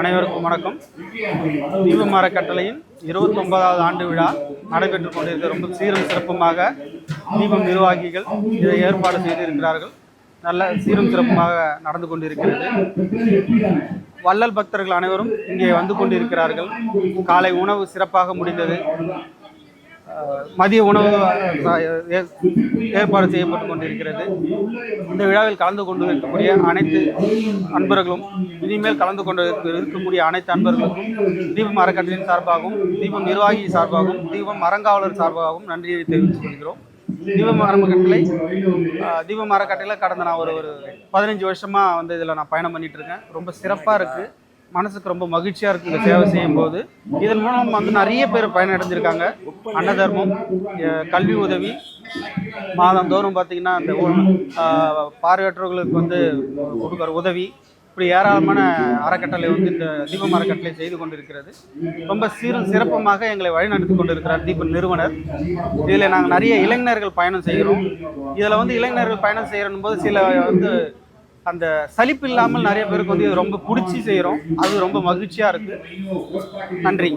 அனைவருக்கும் வணக்கம். தீபமர கட்டளையின் இருபத்தொன்பதாவது ஆண்டு விழா நடைபெற்றுக் கொண்டிருக்க ரொம்ப சீரும் சிறப்புமாக தீபம் நிர்வாகிகள் இதை ஏற்பாடு செய்திருக்கிறார்கள். நல்ல சீரும் சிறப்புமாக நடந்து கொண்டிருக்கிறது. வள்ளல் பக்தர்கள் அனைவரும் இங்கே வந்து கொண்டிருக்கிறார்கள். காலை உணவு சிறப்பாக முடிந்தது. மதிய உணவு ஏற்பாடு செய்யப்பட்டு கொண்டிருக்கிறது. இந்த விழாவில் கலந்து கொண்டு இருக்கக்கூடிய அனைத்து அன்பர்களும் இனிமேல் கலந்து கொண்டு இருக்கக்கூடிய அனைத்து அன்பர்களுக்கும் தீபம் அறக்கட்டளையின் சார்பாகவும் தீபம் நிர்வாகி சார்பாகவும் தீபம் அறங்காவலர் சார்பாகவும் நன்றியை தெரிவித்துக் கொள்கிறோம். தீபம் அறக்கட்டளை தீபம் அறக்கட்டளை கடந்த நான் ஒரு ஒரு பதினஞ்சு வருஷமாக வந்து இதில் நான் பயணம் பண்ணிகிட்ருக்கேன் ரொம்ப சிறப்பாக இருக்குது மனசுக்கு ரொம்ப மகிழ்ச்சியா இருக்கு இந்த சேவை செய்யும் போது இதன் மூலம் வந்து நிறைய பேர் பயனடைஞ்சிருக்காங்க. அன்னதர்மம் கல்வி உதவி. மாதந்தோறும் பார்த்தீங்கன்னா அந்த பார்வையற்றவர்களுக்கு வந்து கொடுக்குற உதவி. இப்படி ஏராளமான அறக்கட்டளை வந்து இந்த தீபம் அறக்கட்டளை செய்து கொண்டிருக்கிறது. ரொம்ப சீரும் சிறப்பமாக எங்களை வழிநடத்தி கொண்டிருக்கிறார் தீபம் நிறுவனர். இதில் நாங்கள் நிறைய இளைஞர்கள் பயணம் செய்கிறோம். இதில் வந்து இளைஞர்கள் பயணம் செய்யணும் போது சில வந்து அந்த சலிப்பு இல்லாமல் நிறைய பேருக்கு வந்து இது ரொம்ப பிடிச்சி செய்கிறோம் அது ரொம்ப மகிழ்ச்சியாக இருக்குது நன்றி.